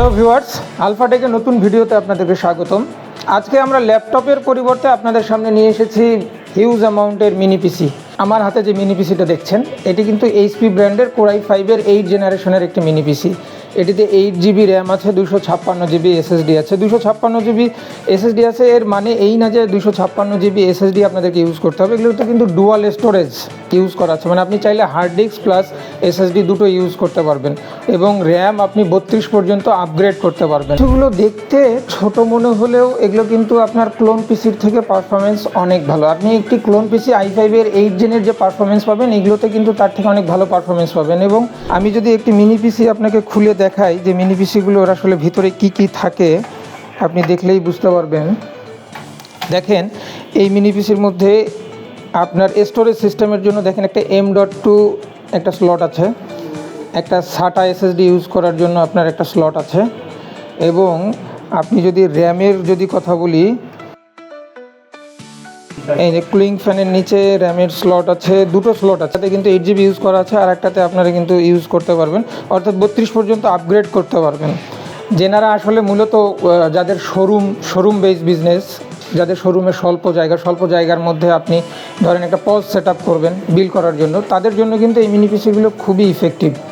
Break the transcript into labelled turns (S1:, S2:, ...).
S1: Hello viewers আলফাটেকের নতুন ভিডিওতে আপনাদেরকে স্বাগতম। আজকে আমরা ল্যাপটপের পরিবর্তে আপনাদের সামনে নিয়ে এসেছি হিউজ অ্যামাউন্টের মিনি পিসি আমার হাতে যে মিনি পিসিটা দেখছেন, এটি কিন্তু এইচপি ব্র্যান্ডের কোরাই ফাইভের এইট জেনারেশনের একটি মিনি পিসি এটিতে এইট জিবি র্যাম আছে, দুশো ছাপ্পান্ন জিবি এসএসডি আছে। দুশো ছাপ্পান্ন জিবি এসএসডি আছে, এর মানে এই না যে দুশো ছাপ্পান্ন জিবি এসএসডি আপনাদেরকে ইউজ করতে হবে, এগুলোতে কিন্তু ডুয়াল স্টোরেজ ইউজ করা আছে। মানে আপনি চাইলে হার্ড ডিস্ক প্লাস এসএসডি দুটো ইউজ করতে পারবেন এবং র্যাম আপনি বত্রিশ পর্যন্ত আপগ্রেড করতে পারবেন। এগুলো দেখতে ছোট মনে হলেও এগুলো কিন্তু আপনার ক্লোন পিসির থেকে পারফরমেন্স অনেক ভালো। আপনি একটি ক্লোন পিসি আই ফাইভের এইট জেনের যে পারফরমেন্স পাবেন, এগুলোতে কিন্তু তার থেকে অনেক ভালো পারফরমেন্স পাবেন এবং আমি যদি একটি মিনি পিসি আপনাকে খুলে দেখাই যে মিনি পিসিগুলো পিসিগুলোর আসলে ভিতরে কি কি থাকে, আপনি দেখলেই বুঝতে পারবেন। দেখেন, এই মিনি পিসির মধ্যে আপনার স্টোরেজ সিস্টেমের জন্য দেখেন একটা এম ডট টু একটা স্লট আছে। একটা সাটা এসএসডি ইউজ করার জন্য আপনার একটা স্লট আছে। এবং আপনি যদি র্যামের যদি কথা বলি, এই যে কুলিং ফ্যানের নিচে র্যামের স্লট আছে, দুটো স্লট আছে। তাতে কিন্তু এইট জিবি ইউজ করা আছে, আর একটাতে আপনারা কিন্তু ইউজ করতে পারবেন। অর্থাৎ বত্রিশ পর্যন্ত আপগ্রেড করতে পারবেন। যেনারা আসলে মূলত যাদের শোরুম শোরুম বেস বিজনেস যাদের শোরুমে স্বল্প জায়গা, স্বল্প জায়গার মধ্যে আপনি ধরেন একটা পজ সেট করবেন বিল করার জন্য, তাদের জন্য কিন্তু এই মিনি পিসিগুলো খুবই ইফেক্টিভ